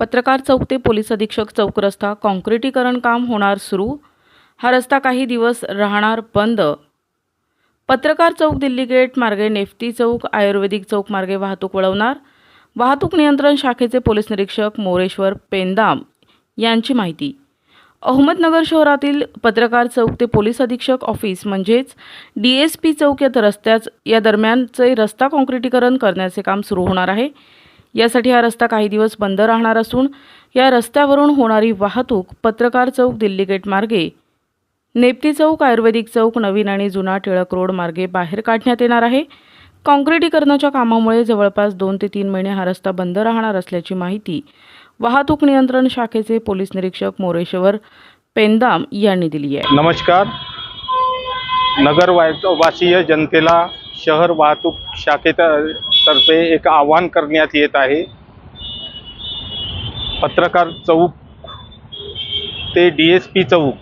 पत्रकार चौक ते पोलीस अधीक्षक चौक रस्ता काँक्रिटीकरण काम होणार सुरू. हा रस्ता काही दिवस राहणार बंद. पत्रकार चौक दिल्ली गेट मार्गे नेफ्ती चौक आयुर्वेदिक चौक मार्गे वाहतूक वळवणार. वाहतूक नियंत्रण शाखेचे पोलीस निरीक्षक मोरेश्वर पेंदाम यांची माहिती. अहमदनगर शहरातील पत्रकार चौक ते पोलीस अधीक्षक ऑफिस म्हणजेच डी एस पी चौक या रस्त्याच या दरम्यानचे रस्ता काँक्रिटीकरण करण्याचे काम सुरू होणार आहे. यासाठी हा रस्ता काही दिवस बंद राहणार असून या रस्त्यावरून होणारी वाहतूक पत्रकार चौक दिल्ली गेट मार्गे नेप्ती चौक आयुर्वेदिक चौक नवीन आणि जुना टिळक रोड मार्गे बाहेर काढण्यात येणार आहे. काँक्रिटीकरणाच्या कामामुळे जवळपास दोन ते तीन महिने हा रस्ता बंद राहणार असल्याची माहिती वाहतूक नियंत्रण शाखेचे पोलीस निरीक्षक मोरेश्वर पेंदाम यांनी दिली आहे. नमस्कार. नगर वासीय जनतेला शहर वाहतूक तर्फे एक आवाहन करण्यात येत आहे. पत्रकार चौक ते डी एस पी चौक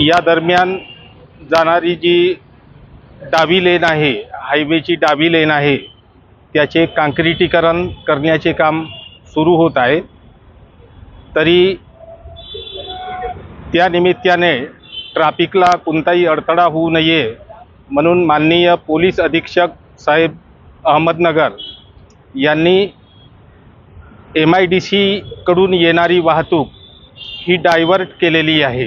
या दरम्यान जाणारी जी डावी लेन आहे हायवेची डावी लेन आहे त्याचे काँक्रिटीकरण करण्याचे काम सुरू होत आहे. तरी त्या निमित्ताने ट्राफिकला कोणताही अडथळा होऊ नये म्हणून माननीय पोलीस अधीक्षक साहेब अहमदनगर यांनी एम आय डी सीकडून येणारी वाहतूक ही डायव्हर्ट केलेली आहे.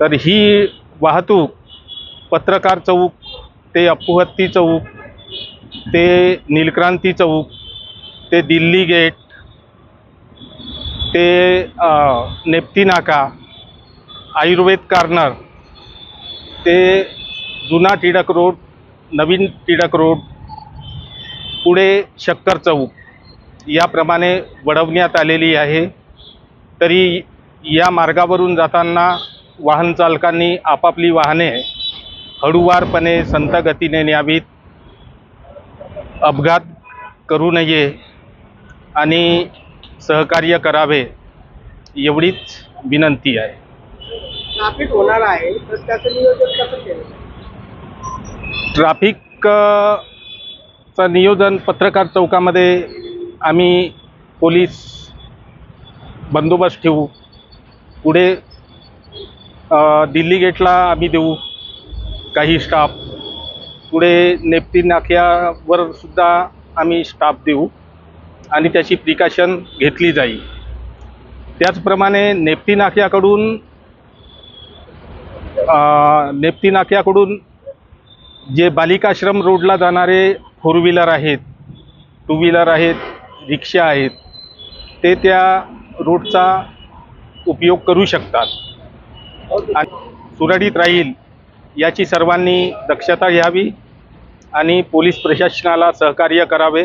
तर ही वाहतूक पत्रकार चौक ते अप्पुहत्ती चौक ते नीलक्रांती चौक ते दिल्ली गेट ते नेप्ती नाका आयुर्वेद कार्नर ते जुना टिळक रोड नवीन टिळक रोड पुढे शक्कर चौक याप्रमाणे वळवण्यात आलेली आहे. तरी या मार्गावरून जाताना वाहन चालकांनी आपापली वाहने हळूवारपणे संतगतीने न्यावीत. अपघात करू नये आणि सहकार्य करावे एवढीच विनंती आहे. होणार आहे तर त्याचं नियोजन कसं केलं? ट्राफिकचं नियोजन पत्रकार चौकामध्ये आम्ही पोलीस बंदोबस्त ठेवू. पुढे दिल्ली गेटला आम्ही देऊ काही स्टाफ. पुढे नेप्ती नाक्यावर सुद्धा आम्ही स्टाफ देऊ आणि त्याची प्रिकॉशन घेतली जाईल. त्याचप्रमाणे नेप्ती नाक्याकडून नेप्ती नाक्याकडून जे बालिकाश्रम रोडला जाणारे फोर व्हीलर आहेत टू व्हीलर आहेत रिक्षा आहेत ते त्या रोडचा उपयोग करू शकतात. आणि सुरळीत राहील याची सर्वांनी दक्षता घ्यावी आणि पोलीस प्रशासनाला सहकार्य करावे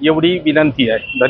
एवढी विनंती आहे. धन्यवाद.